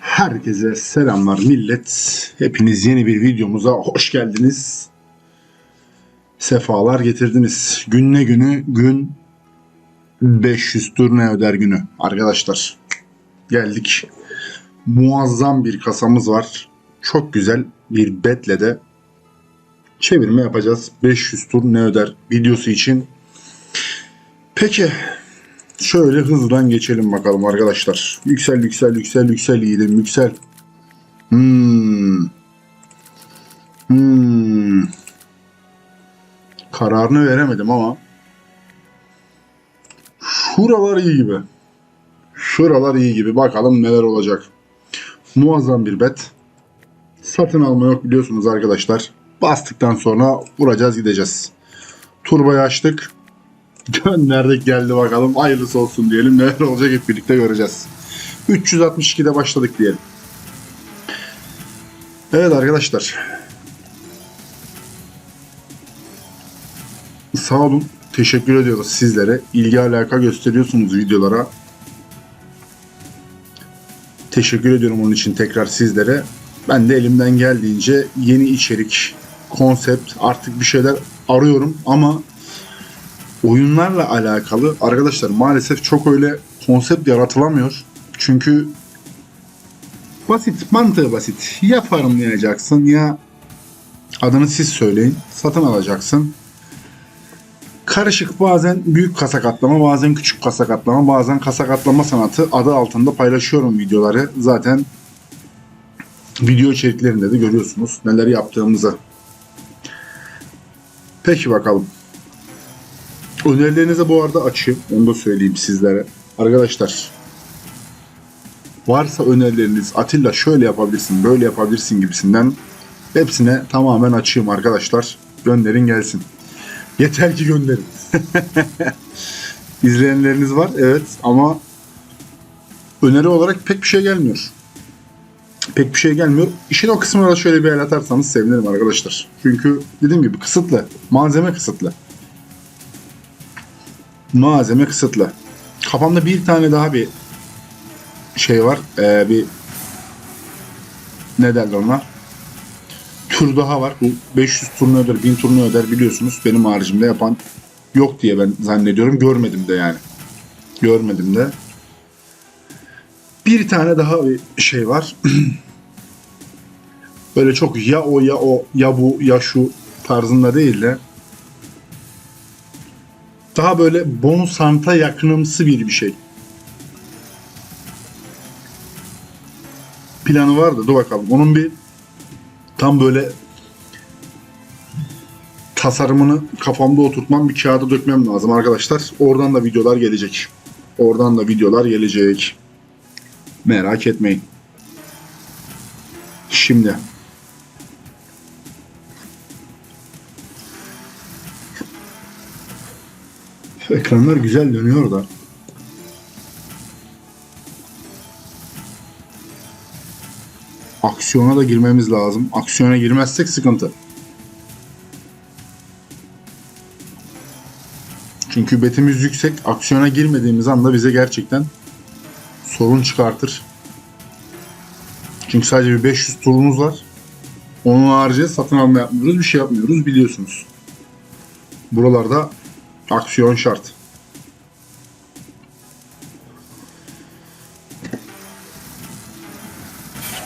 Herkese selamlar millet. Hepiniz yeni bir videomuza hoş geldiniz. Sefalar getirdiniz. Gün ne günü? Gün 500 turne öder günü. Arkadaşlar geldik. Muazzam bir kasamız var. Çok güzel bir betle de çevirme yapacağız. 500 tur ne öder videosu için. Peki Şöyle hızlıdan geçelim bakalım arkadaşlar. Yüksel yüksel yüksel yüksel yiğidim yüksel. Hmm. Hmm. Kararını veremedim ama. Şuralar iyi gibi. Şuralar iyi gibi. Bakalım neler olacak. Muazzam bir bet. Satın alma yok biliyorsunuz arkadaşlar. Bastıktan sonra vuracağız gideceğiz. Turbayı açtık. Gönderdik geldi bakalım. Hayırlısı olsun diyelim. Neler olacak hep birlikte göreceğiz. 362'de başladık diyelim. Evet arkadaşlar. Sağ olun. Teşekkür ediyoruz sizlere. İlgi alaka gösteriyorsunuz videolara. Teşekkür ediyorum onun için tekrar sizlere. Ben de elimden geldiğince yeni içerik, konsept artık bir şeyler arıyorum ama oyunlarla alakalı arkadaşlar maalesef çok öyle konsept yaratılamıyor. Çünkü basit, mantığı basit. Ya farmlayacaksın ya adını siz söyleyin. Satın alacaksın. Karışık bazen büyük kasa katlama, bazen küçük kasa katlama, bazen kasa katlama sanatı adı altında paylaşıyorum videoları. Zaten video içeriklerinde de görüyorsunuz neler yaptığımızı. Peki bakalım. Önerilerinize bu arada açayım. Onu da söyleyeyim sizlere. Arkadaşlar varsa önerileriniz Atilla şöyle yapabilirsin, böyle yapabilirsin gibisinden hepsine tamamen açayım arkadaşlar. Gönderin gelsin. Yeter ki gönderin. İzleyenleriniz var evet ama öneri olarak pek bir şey gelmiyor. Pek bir şey gelmiyor. İşin o kısmına da şöyle bir el atarsanız sevinirim arkadaşlar. Çünkü dediğim gibi kısıtlı. Malzeme kısıtlı malzeme kısıtlı. Kafamda bir tane daha bir şey var. Ee, bir ne derler ona? Tur daha var. Bu 500 turunu öder, 1000 turunu öder biliyorsunuz. Benim haricimde yapan yok diye ben zannediyorum. Görmedim de yani. Görmedim de. Bir tane daha bir şey var. Böyle çok ya o ya o ya bu ya şu tarzında değil de daha böyle bonus hanta yakınımsı bir bir şey. Planı vardı. Dur bakalım. Onun bir tam böyle tasarımını kafamda oturtmam bir kağıda dökmem lazım arkadaşlar. Oradan da videolar gelecek. Oradan da videolar gelecek. Merak etmeyin. Şimdi Ekranlar güzel dönüyor da. Aksiyona da girmemiz lazım. Aksiyona girmezsek sıkıntı. Çünkü betimiz yüksek. Aksiyona girmediğimiz anda bize gerçekten sorun çıkartır. Çünkü sadece bir 500 turumuz var. Onun harici satın alma yapmıyoruz. Bir şey yapmıyoruz biliyorsunuz. Buralarda Aksiyon şart.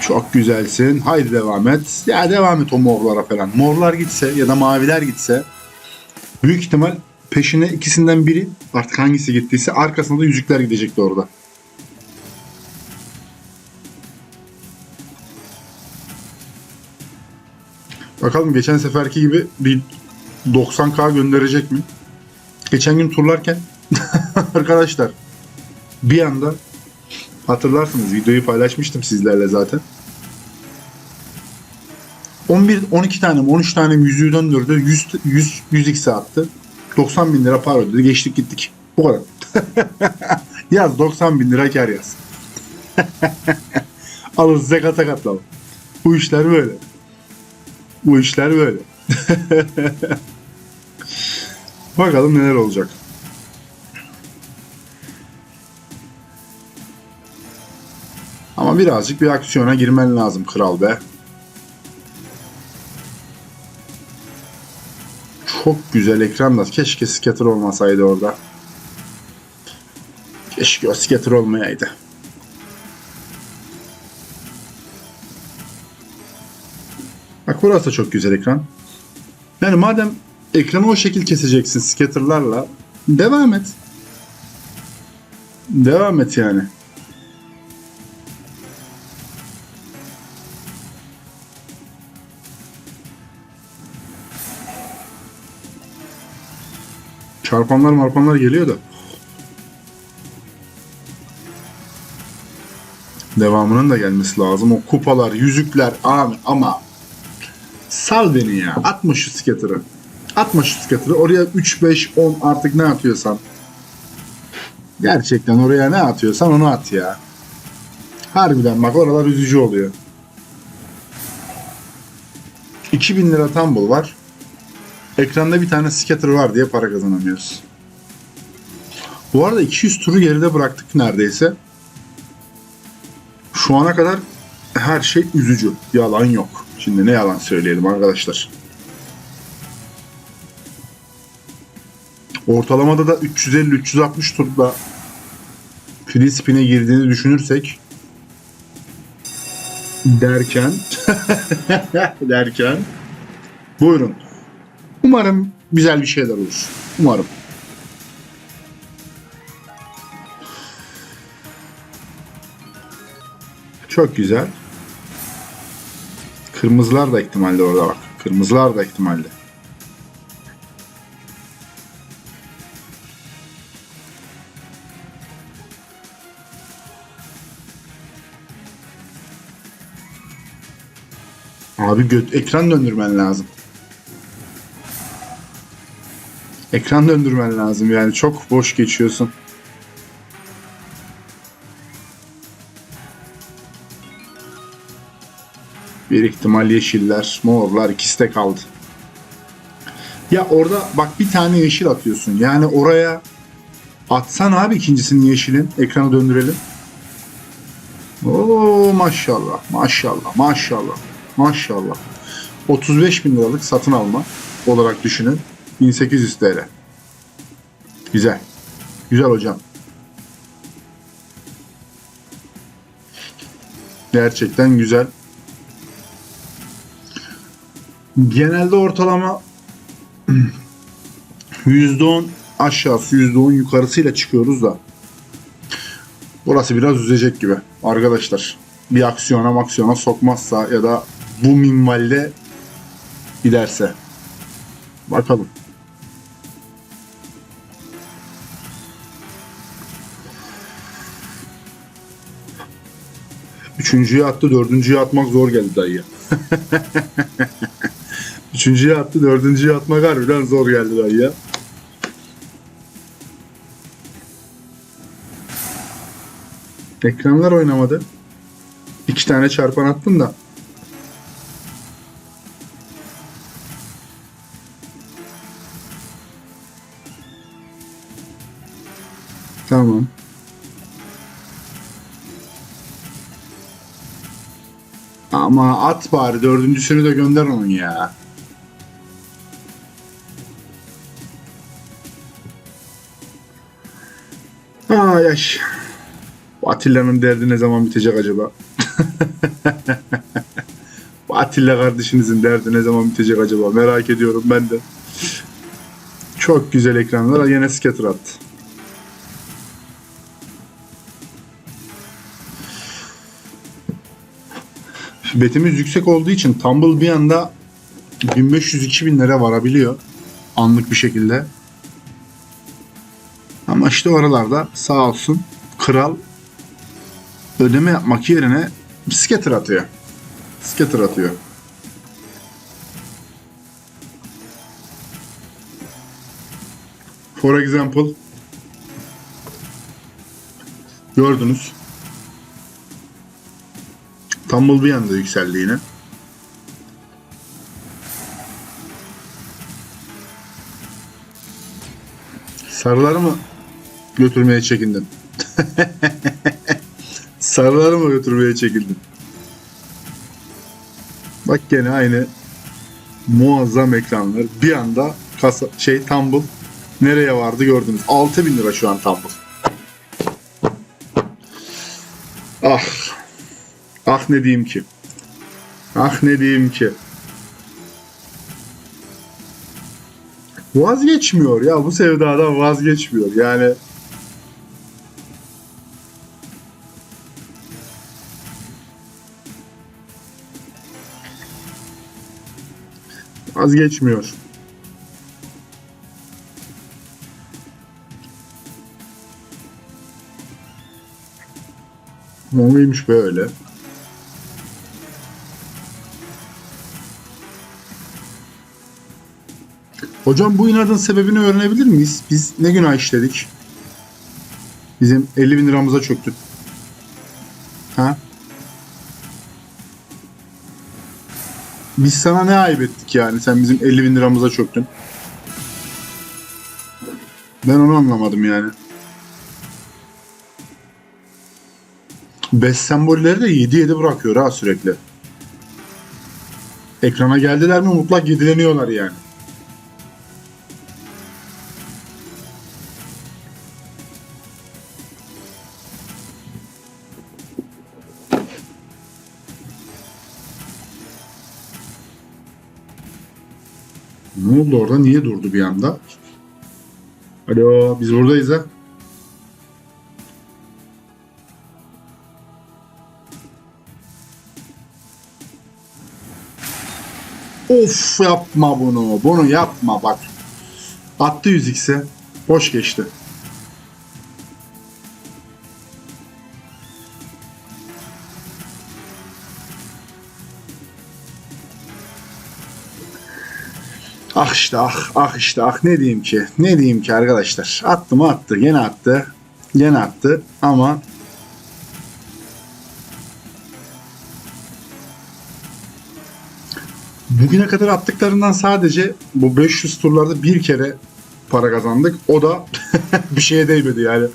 Çok güzelsin. Haydi devam et. Ya devam et o morlara falan. Morlar gitse ya da maviler gitse büyük ihtimal peşine ikisinden biri artık hangisi gittiyse arkasında da yüzükler gidecekti orada. Bakalım geçen seferki gibi bir 90k gönderecek mi? Geçen gün turlarken arkadaşlar bir anda hatırlarsınız videoyu paylaşmıştım sizlerle zaten. 11 12 tane mi 13 tane mi yüzüğü döndürdü. 100 100 100 attı. 90 bin lira para ödedi. Geçtik gittik. Bu kadar. yaz 90 bin lira kar yaz. Alın size kata katlama. Bu işler böyle. Bu işler böyle. Bakalım neler olacak. Ama birazcık bir aksiyona girmen lazım kral be. Çok güzel ekran da. Keşke scatter olmasaydı orada. Keşke o scatter olmayaydı. Bak burası da çok güzel ekran. Yani madem ekranı o şekil keseceksin scatterlarla devam et. Devam et yani. Çarpanlar marpanlar geliyor da. Devamının da gelmesi lazım. O kupalar, yüzükler abi ama sal beni ya. Atma şu scatter'ı. Atma şu scatter'ı. Oraya 3, 5, 10 artık ne atıyorsan. Gerçekten oraya ne atıyorsan onu at ya. Harbiden bak oralar üzücü oluyor. 2000 lira tumble var. Ekranda bir tane scatter var diye para kazanamıyoruz. Bu arada 200 turu geride bıraktık neredeyse. Şu ana kadar her şey üzücü. Yalan yok. Şimdi ne yalan söyleyelim arkadaşlar. Ortalamada da 350-360 turda free spin'e girdiğini düşünürsek derken derken buyurun. Umarım güzel bir şeyler olur. Umarım. Çok güzel. Kırmızılar da ihtimalle orada bak. Kırmızılar da ihtimalle. Abi göt ekran döndürmen lazım. Ekran döndürmen lazım yani çok boş geçiyorsun. Bir ihtimal yeşiller, morlar ikisi de kaldı. Ya orada bak bir tane yeşil atıyorsun. Yani oraya atsan abi ikincisini yeşilin. Ekranı döndürelim. Oo maşallah, maşallah, maşallah, maşallah. 35 bin liralık satın alma olarak düşünün. 1800 TL. Güzel. Güzel hocam. Gerçekten güzel. Genelde ortalama %10 aşağısı %10 yukarısıyla çıkıyoruz da burası biraz üzecek gibi arkadaşlar. Bir aksiyona maksiyona sokmazsa ya da bu minvalde giderse. Bakalım. Üçüncüye attı, dördüncüye atmak zor geldi dayıya. Üçüncüye attı, dördüncüye atmak harbiden zor geldi dayıya. Ekranlar oynamadı. İki tane çarpan attım da. Tamam. Ama at bari dördüncüsünü de gönder onun ya. Ay yaş. Bu Atilla'nın derdi ne zaman bitecek acaba? Bu Atilla kardeşinizin derdi ne zaman bitecek acaba? Merak ediyorum ben de. Çok güzel ekranlar. Yine scatter attı. Betimiz yüksek olduğu için Tumble bir anda 1500-2000 lira varabiliyor. Anlık bir şekilde. Ama işte oralarda sağ olsun kral ödeme yapmak yerine scatter atıyor. Scatter atıyor. For example gördünüz. Tumble bir anda yükseldi yine. Sarıları mı götürmeye çekindin? Sarıları mı götürmeye çekildin? Bak gene aynı muazzam ekranlar. Bir anda kasa şey tumble nereye vardı gördünüz. 6000 lira şu an tumble. Ah. Ah ne diyeyim ki. Ah ne diyeyim ki. Vazgeçmiyor ya bu sevdadan vazgeçmiyor. Yani vazgeçmiyor. Neymiş böyle? Hocam bu inadın sebebini öğrenebilir miyiz? Biz ne günah işledik? Bizim 50 bin liramıza çöktü. Ha? Biz sana ne ayıp ettik yani? Sen bizim 50 bin liramıza çöktün. Ben onu anlamadım yani. Beş sembolleri de 7-7 bırakıyor ha sürekli. Ekrana geldiler mi mutlak yedileniyorlar yani. Ne oldu orada? Niye durdu bir anda? Alo, biz buradayız ha. Of yapma bunu. Bunu yapma bak. Attı 100x'e. Boş geçti. Ah işte ah ah işte ah. Ne diyeyim ki? Ne diyeyim ki arkadaşlar? Attı mı attı gene attı gene attı ama bugüne kadar attıklarından sadece bu 500 turlarda bir kere para kazandık. O da bir şeye değmedi yani.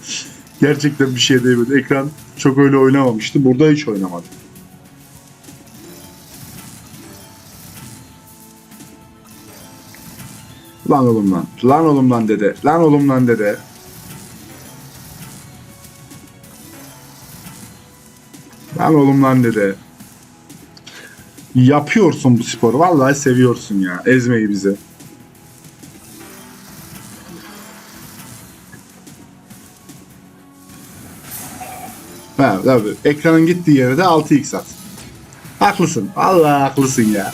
Gerçekten bir şeye değmedi. Ekran çok öyle oynamamıştı. Burada hiç oynamadı. Lan oğlum lan. Lan oğlum lan dede. Lan oğlum lan dede. Lan oğlum lan dede. Yapıyorsun bu sporu. Vallahi seviyorsun ya. Ezmeyi bizi. Ha, tabii. Ekranın gittiği yere de 6x at. Haklısın. Allah haklısın ya.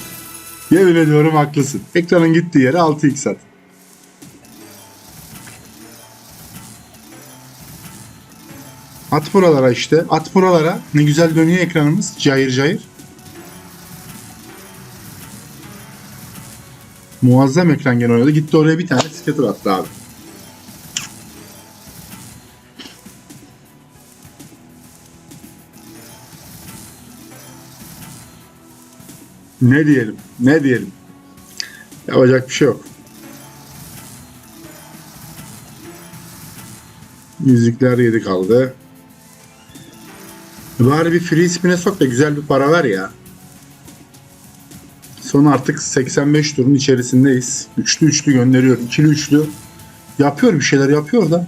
Yemin ediyorum haklısın. Ekranın gittiği yere 6x at. At buralara işte. At buralara. Ne güzel dönüyor ekranımız. Cayır cayır. Muazzam ekran gene oynadı. Gitti oraya bir tane scatter attı abi. Ne diyelim? Ne diyelim? Yapacak bir şey yok. Yüzükler yedi kaldı. Bari bir free spin'e sok da güzel bir para ver ya. Son artık 85 turun içerisindeyiz. Üçlü üçlü gönderiyor. ikili üçlü. Yapıyor bir şeyler yapıyor da.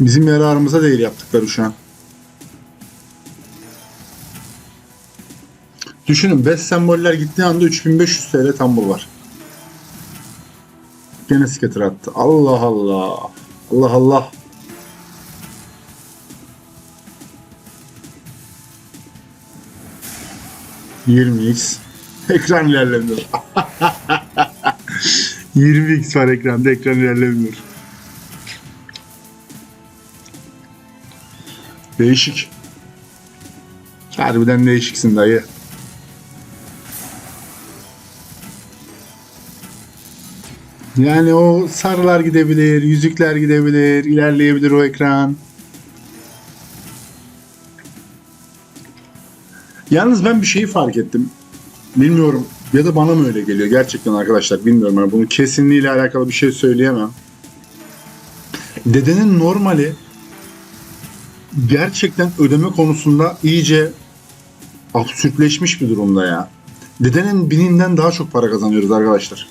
Bizim yararımıza değil yaptıkları şu an. Düşünün 5 semboller gittiği anda 3500 TL tambur var. Gene scatter attı. Allah Allah. Allah Allah. ...20x... ...ekran ilerlemiyor. 20x var ekranda, ekran ilerlemiyor. Değişik. Harbiden değişiksin dayı. Yani o sarılar gidebilir, yüzükler gidebilir, ilerleyebilir o ekran. Yalnız ben bir şeyi fark ettim. Bilmiyorum ya da bana mı öyle geliyor gerçekten arkadaşlar bilmiyorum. Yani bunu kesinliğiyle alakalı bir şey söyleyemem. Dedenin normali gerçekten ödeme konusunda iyice absürtleşmiş bir durumda ya. Dedenin bininden daha çok para kazanıyoruz arkadaşlar.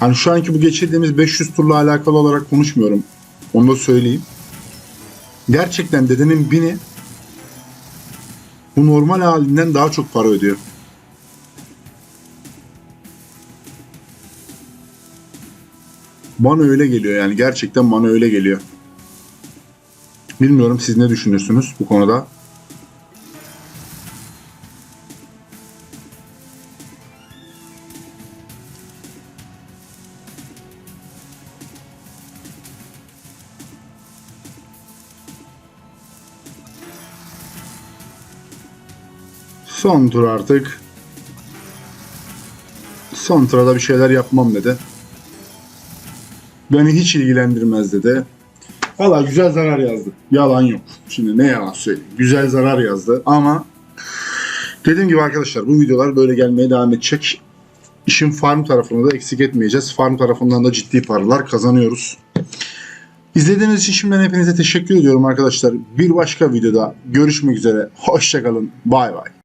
Hani şu anki bu geçirdiğimiz 500 turla alakalı olarak konuşmuyorum. Onu da söyleyeyim. Gerçekten dedenin bini bu normal halinden daha çok para ödüyor. Bana öyle geliyor yani gerçekten bana öyle geliyor. Bilmiyorum siz ne düşünürsünüz bu konuda. Son tur artık. Son turda bir şeyler yapmam dedi. Beni hiç ilgilendirmez dedi. Valla güzel zarar yazdı. Yalan yok. Şimdi ne yalan söyleyeyim. Güzel zarar yazdı ama dediğim gibi arkadaşlar bu videolar böyle gelmeye devam edecek. İşin farm tarafını da eksik etmeyeceğiz. Farm tarafından da ciddi paralar kazanıyoruz. İzlediğiniz için şimdiden hepinize teşekkür ediyorum arkadaşlar. Bir başka videoda görüşmek üzere. Hoşçakalın. Bay bay.